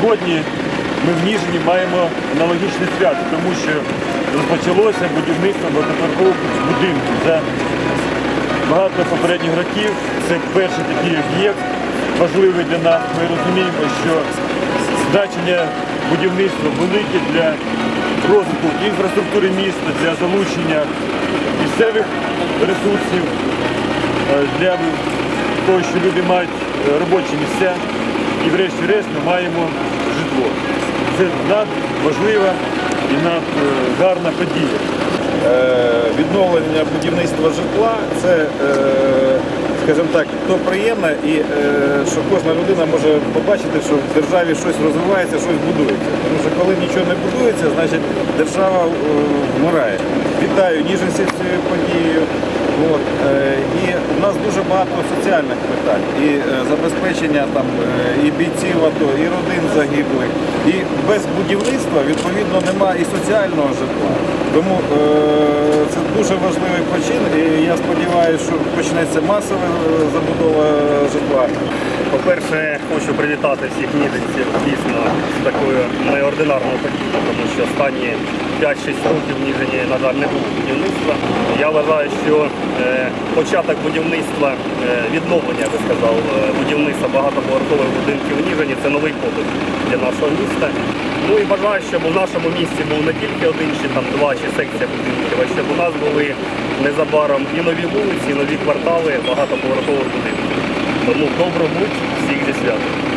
сьогодні ми в Ніжині маємо аналогічне свято, тому що розпочалося будівництво багатоповерхового будинку. За багато попередніх років це перший такий об'єкт важливий для нас. Ми розуміємо, що значення будівництва велике для розвитку інфраструктури міста, для залучення місцевих ресурсів, е, для того, що люди мають е, робочі місця. І врешті-решт ми маємо житло. Це надважлива і надгарна подія. Е, відновлення будівництва житла це, е, скажімо так, то приємно і е, що кожна людина може побачити, що в державі щось розвивається, щось будується. Тому що коли нічого не будується, значить держава е, вмирає. Вітаю ніженці з цією подією. От, е, і в нас дуже багато соціальних питань. І е, забезпечення там е, і бійців АТО, і родин загиблих. І без будівництва відповідно немає і соціального житла. Тому е, це дуже важливий почин. І я сподіваюся, що почнеться масова забудова житла. По-перше, хочу привітати всіх ніженців дійсно з такою неординарною подією, тому що останні 5-6 років в Ніжині, на жаль, не було будівництва. Я вважаю, що е, початок будівництва, е, відновлення, я би сказав, е, будівництва багатоповерхових будинків в Ніжині це новий подих для нашого міста. Ну і бажаю, щоб у нашому місті був не тільки один чи там два чи секція будинків, а щоб у нас були незабаром і нові вулиці, і нові квартали багатоповерхових будинків. Тому добробут всіх зі святом.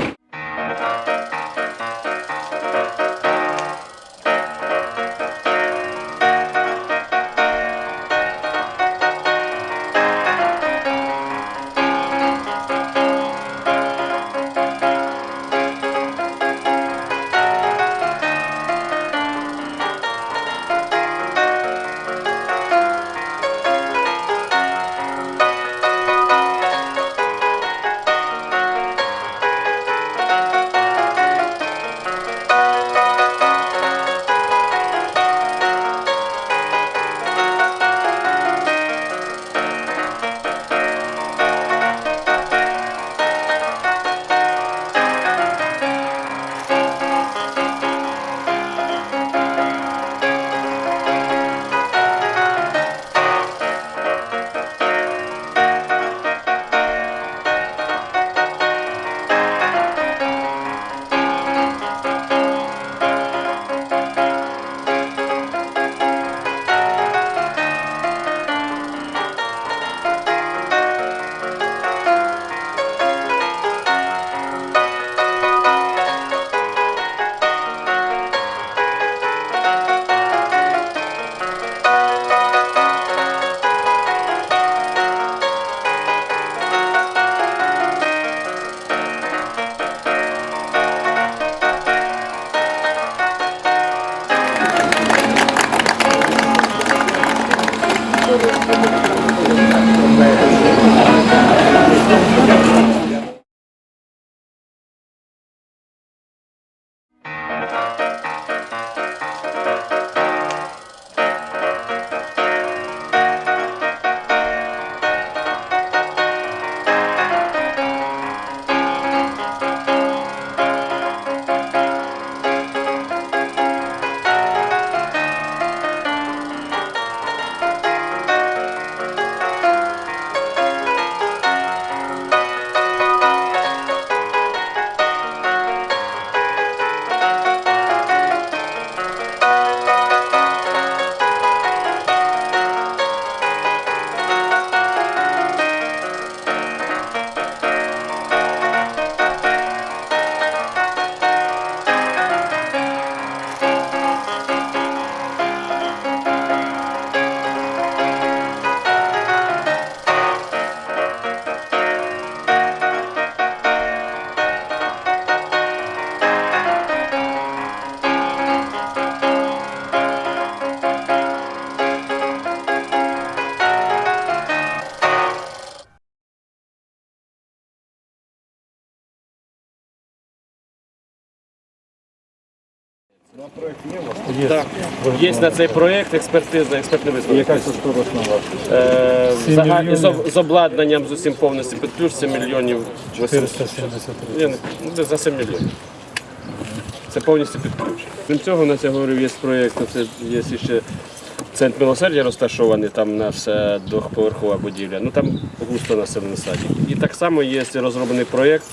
Так. Є на цей проєкт експертизна, експертний висновок. Яка кошторисна вартість? Е, з, з обладнанням з усім повністю під ключ 7 мільйонів 800. Ні, ну, десь за 7 мільйонів. Це повністю під ключ. Крім цього, у нас, я говорив, є проєкт, це є ще центр милосердя розташований, там на все двохповерхова будівля. Ну там густо населений садик. І так само є розроблений проєкт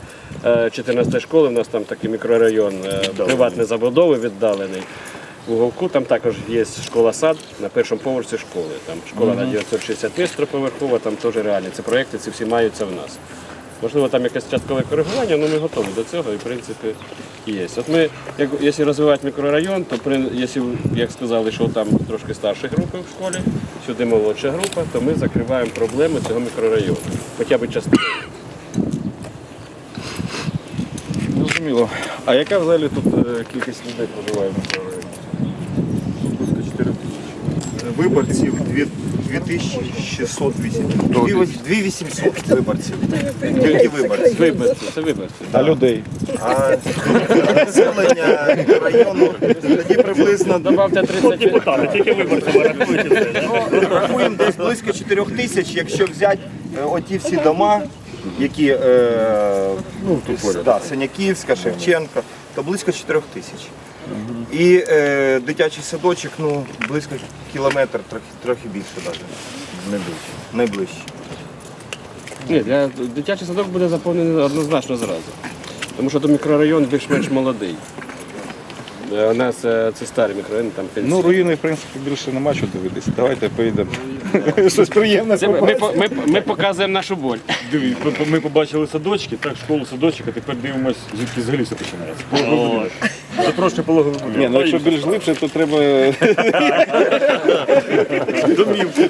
14 школи, у нас там такий мікрорайон е, приватної забудови віддалений. В уголку там також є школа-сад на першому поверсі школи. Там школа на 960 місць там теж реальні. Це проєкти, ці всі маються в нас. Можливо, там якесь часткове коригування, але ми готові до цього і в принципі є. От ми, як, якщо розвивати мікрорайон, то при, якщо, як сказали, що там трошки старші групи в школі, сюди молодша група, то ми закриваємо проблеми цього мікрорайону, хоча б частково. Зрозуміло. А яка взагалі тут е, кількість людей проживає в мікрорайоні? Близько 4 Виборців дві- 2608. 2800 виборців. Тільки виборців. Виборці, це виборці. А людей? А населення району тоді приблизно Добавте 30 Депутати, тільки виборцями рахуйте це. да? рахуємо десь близько 4 тисяч, якщо взяти е, оті всі дома, які е, ну, тут да, Синяківська, Шевченка, то близько 4 тисяч. І е, дитячий садочок, ну, близько кілометр, трохи, трохи більше навіть. Найближче. Найближче. Ні, для дитячий садок буде заповнений однозначно зразу. Тому що то мікрорайон більш-менш молодий. Е, У нас е, це старий мікрорайон, там пенсії. Ну, руїни, в принципі, більше нема що дивитися. Давайте поїдемо. Щось приємне. Це ми, ми, по- ми, ми показуємо нашу боль. Диві, ми- ми побачили садочки, так, школу садочок, а тепер дивимось, звідки взагалі все починається. Трошки пологовий будинок. Ні, ну якщо більш глибше, то треба домівки.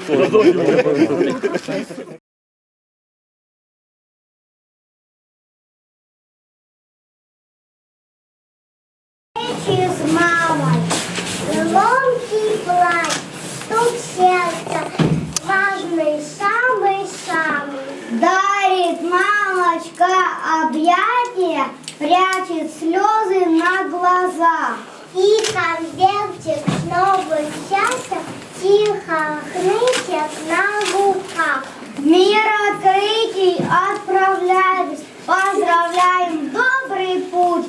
Хнычет на губках. В мир открытий отправляемся, поздравляем добрый путь.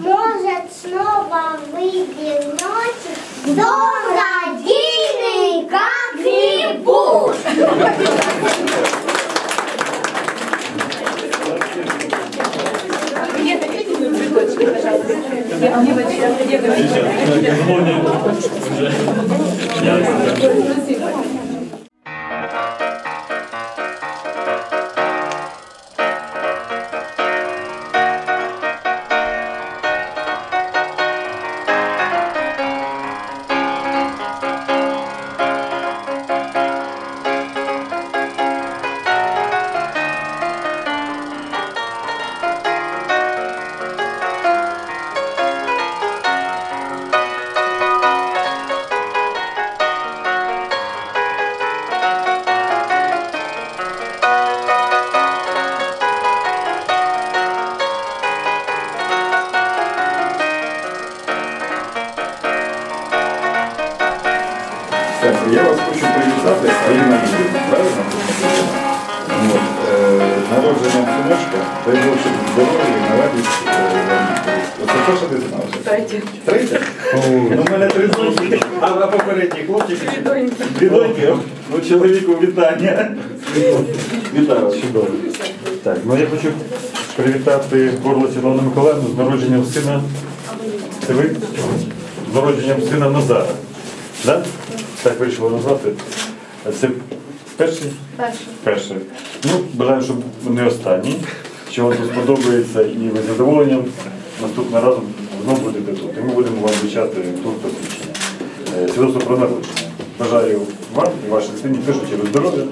Может, снова выйдем ночью в дом родильный как-нибудь. Так, дай Бог, щоб здоров'я, на радість. е. Оце перша дитина вже? Третя. Ну, в мене три доньки. А, а попередній хлопчик? Дві доньки. Дві доньки? Ну, чоловіку вітання. Вітаю чудово. Так, ну я хочу привітати Горлиць Івану Миколаївну з народженням сина. Це ви? З народженням сина Назара. Да? Так вирішили назвати. Це перший? Перший. Перший. Ну, бажаю, щоб не останній. Що вам тут сподобається і ви з задоволенням наступного разу знову будете тут. І ми будемо вам вручати тут посвідчення. Е, Свідоцтво про народження. Бажаю вам і вашій дитині першу чергу здоров'я,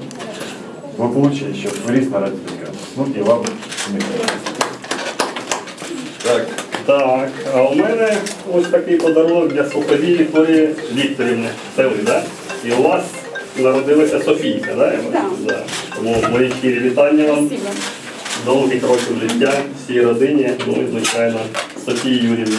благополуччя, щоб виріс на батькам. Ну і вам не Так. Так, а у мене ось такий подарунок для Суховій Вікторії Вікторівни. Це ви, так? І у вас народилася Софійка, да? я? Да. Тому мої щирі вітання вам. Довгих років життя, всій родині, ну і звичайно Софії Юрівні.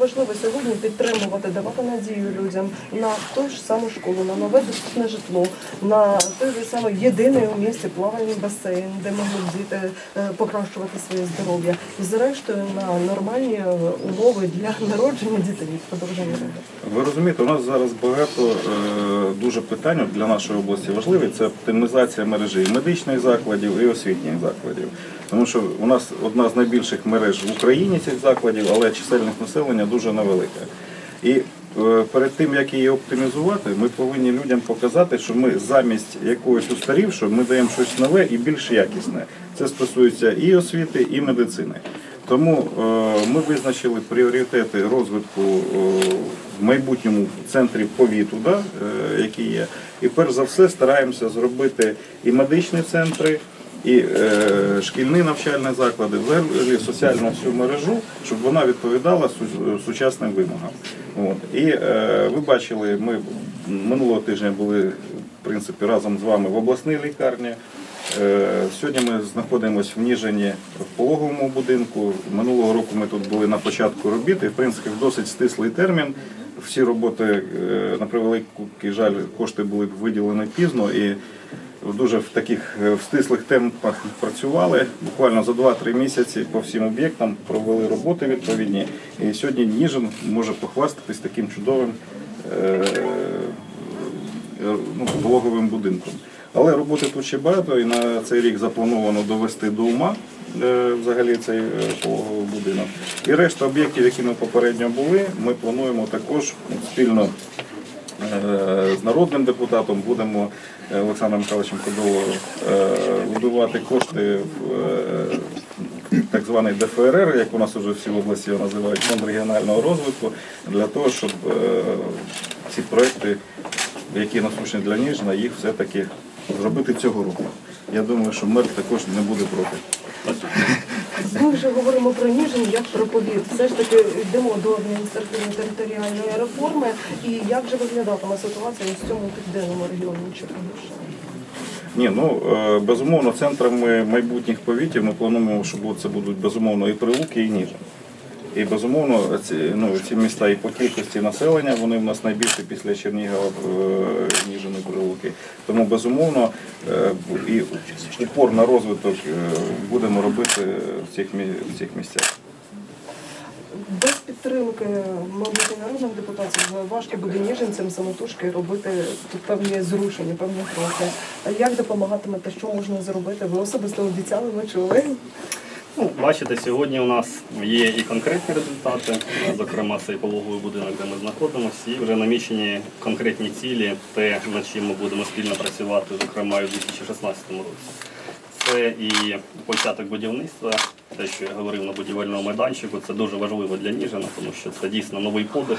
Важливо сьогодні підтримувати, давати надію людям на ту ж саму школу, на нове доступне житло, на той же самий єдиний у місті плавальний басейн, де можуть діти е, покращувати своє здоров'я, і зрештою на нормальні е, умови для народження дітей, продовження роду. Ви розумієте, у нас зараз багато е, дуже питань для нашої області важливі. Це оптимізація мережі медичних закладів і освітніх закладів. Тому що у нас одна з найбільших мереж в Україні цих закладів, але чисельність населення дуже невелика. І е, перед тим, як її оптимізувати, ми повинні людям показати, що ми замість якогось устарівшого, ми даємо щось нове і більш якісне. Це стосується і освіти, і медицини. Тому е, ми визначили пріоритети розвитку е, в майбутньому центрів повіту, да, які є. І перш за все стараємося зробити і медичні центри, і е, шкільні навчальні заклади, взагалі соціальну всю мережу, щоб вона відповідала сучасним вимогам. От. І е, ви бачили, ми минулого тижня були в принципі разом з вами в обласній лікарні. Е, Сьогодні ми знаходимося в Ніжині в пологовому будинку. Минулого року ми тут були на початку робіт, і в принципі в досить стислий термін. Всі роботи, е, на превеликий жаль, кошти були виділені пізно і дуже в таких е, в стислих темпах працювали. Буквально за 2-3 місяці по всім об'єктам провели роботи відповідні. І сьогодні Ніжин може похвастатись таким чудовим е, е, ну, пологовим будинком. Але роботи тут ще багато, і на цей рік заплановано довести до ума взагалі цей пологовий будинок. І решта об'єктів, які ми попередньо були, ми плануємо також спільно з народним депутатом будемо Олександром Михайловичем Кодоловим будувати вибивати кошти в е, так званий ДФРР, як у нас вже всі області його називають, фонд регіонального розвитку, для того, щоб е, ці проекти, які насущні для Ніжина, їх все-таки зробити цього року. Я думаю, що мер також не буде проти. Ми вже говоримо про Ніжин як про повіт. Все ж таки йдемо до адміністративно-територіальної реформи. І як же виглядатиме ситуація в цьому південному регіоні Черкащини? Ні, ну е, безумовно, центрами майбутніх повітів ми плануємо, що це будуть безумовно і Прилуки, і Ніжин. І безумовно, ці, ну, ці міста і по кількості населення, вони в нас найбільші після Чернігова, е, Ніжин і Прилуки. Тому безумовно е, і упор на розвиток е, будемо робити в цих, в цих місцях. Без підтримки, мабуть, народних депутатів важко буде ніженцям самотужки робити тут певні зрушення, певні кроки. Як допомагатимете, що можна зробити? Ви особисто обіцяли, ми чули. Бачите, сьогодні у нас є і конкретні результати, зокрема цей пологовий будинок, де ми знаходимося, і вже намічені конкретні цілі, те, над чим ми будемо спільно працювати, зокрема і у 2016 році. Це і початок будівництва, те, що я говорив на будівельному майданчику, це дуже важливо для Ніжина, тому що це дійсно новий подих.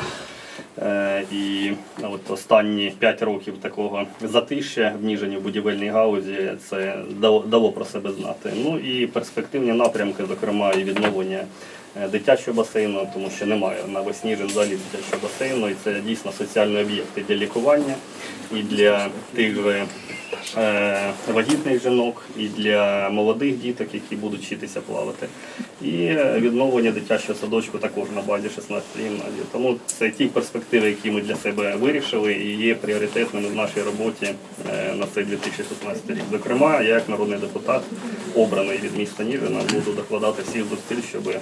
Е, І от останні 5 років такого затища в Ніжині в будівельній гаузі це дало, про себе знати. Ну і перспективні напрямки, зокрема, і відновлення дитячого басейну, тому що немає на весь взагалі дитячого басейну, і це дійсно соціальний об'єкт і для лікування, і для тих же е, вагітних жінок, і для молодих діток, які будуть вчитися плавати. І е, відновлення дитячого садочку також на базі 16 гімназії. Тому це ті перспективи, які ми для себе вирішили і є пріоритетними в нашій роботі е, на цей 2016 рік. Зокрема, я як народний депутат, обраний від міста Ніжина, буду докладати всіх зусиль, щоб е,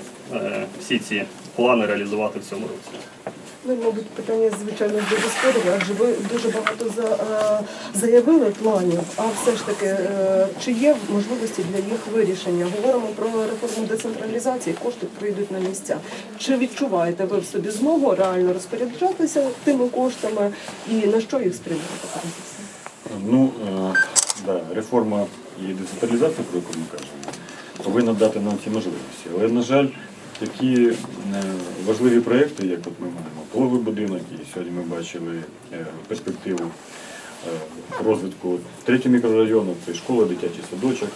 всі ці плани реалізувати в цьому році. Ну, мабуть, питання, звичайно, до господаря, адже ви дуже багато за, е, заявили планів, а все ж таки, е, чи є можливості для їх вирішення? Говоримо про реформу децентралізації, кошти прийдуть на місця. Чи відчуваєте ви в собі змогу реально розпоряджатися тими коштами і на що їх спрямувати? Ну, е, да, реформа і децентралізація, про яку ми кажемо, повинна дати нам ці можливості. Але, на жаль, такі е, важливі проєкти, як от ми маємо половий будинок, і сьогодні ми бачили е, перспективу е, розвитку третього мікрорайону, це школа, дитячий садочок.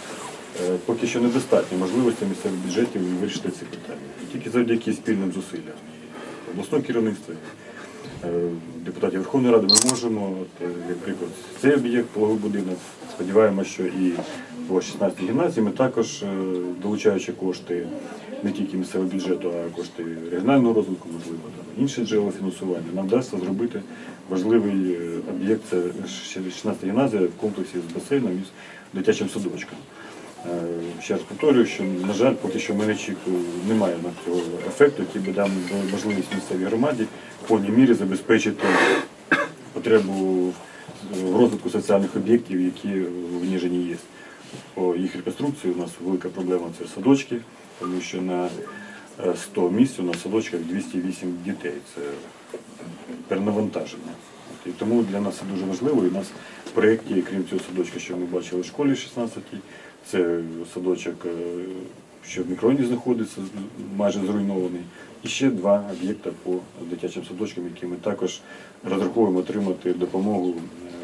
Поки що недостатньо можливості місцевих бюджетів вирішити ці питання. І тільки завдяки спільним зусиллям обласного керівництва, депутатів Верховної Ради ми можемо, от, е, як приклад, цей об'єкт, пологовий будинок. Сподіваємося, що і по 16 гімназії ми також, долучаючи кошти не тільки місцевого бюджету, а кошти регіонального розвитку, можливо, там, інші джерела фінансування, нам вдасться зробити важливий е, об'єкт, це 16 гімназія в комплексі з басейном і з дитячим садочком. Е, Ще раз повторюю, що, на жаль, поки що очікуємо, немає на цього ефекту, який би дав можливість місцевій громаді в повній мірі забезпечити потребу розвитку соціальних об'єктів, які в Ніжині є. По їх реконструкції у нас велика проблема це садочки, тому що на е, 100 місць у нас в садочках 208 дітей. Це перенавантаження. І тому для нас це дуже важливо. І у нас в проєкті, крім цього садочка, що ми бачили в школі 16-й, це садочок, е, що в мікрорайоні знаходиться, майже зруйнований. І ще два об'єкти по дитячим садочкам, які ми також розраховуємо отримати допомогу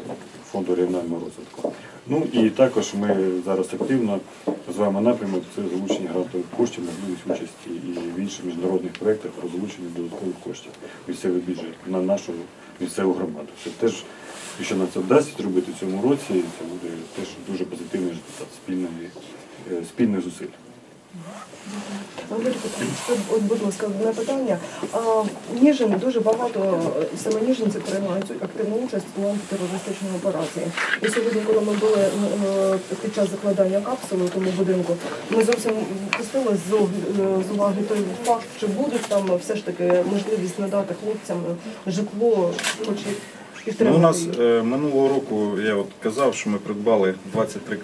е, фонду регіонального розвитку. Ну і також ми зараз активно розвиваємо напрямок це залучення грантових коштів, можливість участі і в інших міжнародних проєктах про залучення додаткових коштів місцевих бюджет на нашу місцеву громаду. Це теж, якщо нам це вдасться зробити в цьому році, це буде теж дуже позитивний результат е, спільних зусиль. Будь ласка, одне питання. Ніжин дуже багато е, саме ніжинці приймають активну участь у антитерористичній операції. І сьогодні, коли ми були е, під час закладання капсули у тому будинку, ми зовсім пустили з, уваги той факт, чи буде там все ж таки можливість надати хлопцям житло, хоч Ну, у нас е, минулого року я от казав, що ми придбали 23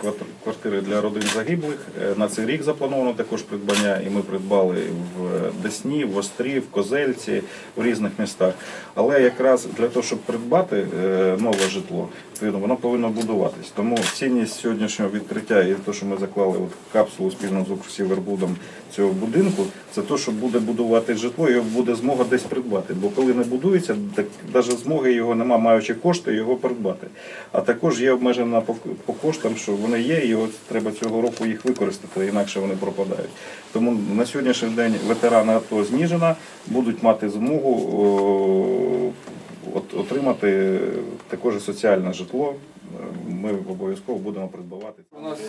квартири для родин загиблих. Е, На цей рік заплановано також придбання, і ми придбали в Десні, в Острі, в Козельці, в різних містах. Але якраз для того, щоб придбати е, нове житло, відповідно, воно повинно будуватись. Тому цінність сьогоднішнього відкриття і те, що ми заклали от капсулу спільно з Укрсівербудом цього будинку, це те, що буде будувати житло, його буде змога десь придбати. Бо коли не будується, так навіть змоги його нема, маючи кошти, його придбати. А також є обмежена по, коштам, що вони є, і от треба цього року їх використати, інакше вони пропадають. Тому на сьогоднішній день ветерани АТО з Ніжина будуть мати змогу отримати також соціальне житло. Ми обов'язково будемо придбавати. У нас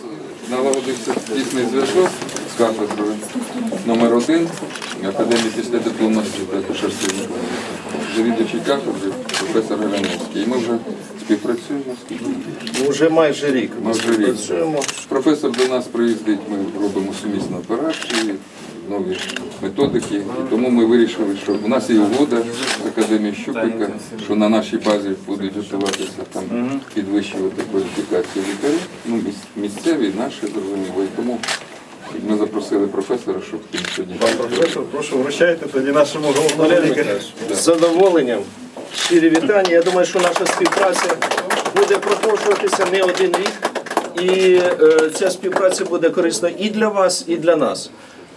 налагодився тісний зв'язок з кафедрою номер один Академії після дипломної акушерства завідувачий кафедри професор Галяновський. І ми вже співпрацюємо. скільки? Вже майже рік Ми вже рік. Професор до нас приїздить, ми робимо сумісні операції, нові методики. І тому ми вирішили, що у нас є угода з Академією Щупика, що на нашій базі будуть готуватися там підвищувати кваліфікацію лікарів, ну, місцеві, наші зрозуміло. І тому ми запросили професора, щоб він сьогодні. Пан професор, прошу вручайте тоді нашому головному лікарю. З задоволенням. Щирі вітання. Я думаю, що наша співпраця буде продовжуватися не один рік. І е, ця співпраця буде корисна і для вас, і для нас.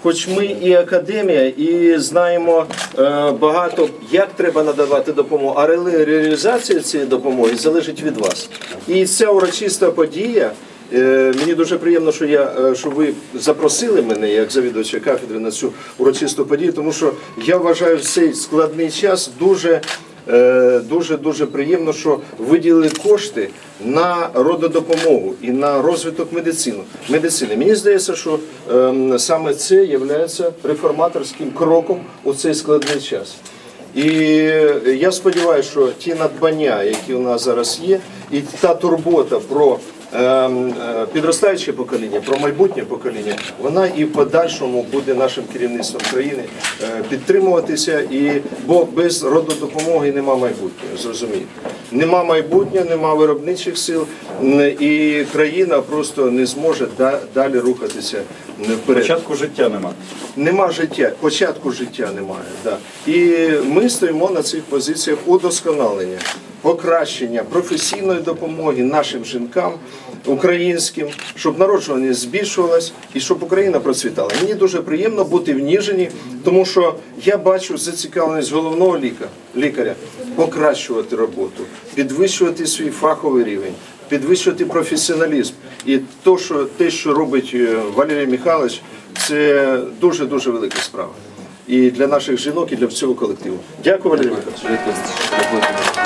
Хоч ми і академія, і знаємо е, багато, як треба надавати допомогу, а реалізація цієї допомоги залежить від вас. І ця урочиста подія. Е, Мені дуже приємно, що я е, що ви запросили мене як завідувача кафедри на цю урочисту подію, тому що я вважаю цей складний час дуже. е, Дуже дуже приємно, що виділили кошти на рододопомогу і на розвиток медицини. медицини. Мені здається, що ем, саме це є реформаторським кроком у цей складний час. І я сподіваюся, що ті надбання, які у нас зараз є, і та турбота про підростаюче покоління, про майбутнє покоління, вона і в подальшому буде нашим керівництвом країни е, підтримуватися. І бо без рододопомоги нема майбутнього, зрозумієте. Нема майбутнього, нема виробничих сил, і країна просто не зможе далі рухатися вперед. Початку життя нема. Нема життя, початку життя немає. Да. І ми стоїмо на цих позиціях удосконалення, покращення професійної допомоги нашим жінкам, українським, щоб народжуваність збільшувалась і щоб Україна процвітала. Мені дуже приємно бути в Ніжині, тому що я бачу зацікавленість головного ліка- лікаря покращувати роботу, підвищувати свій фаховий рівень підвищувати професіоналізм. І то, що, те, що робить е, Валерій Михайлович, це дуже-дуже велика справа. І для наших жінок, і для всього колективу. Дякую, Валерій Михайлович.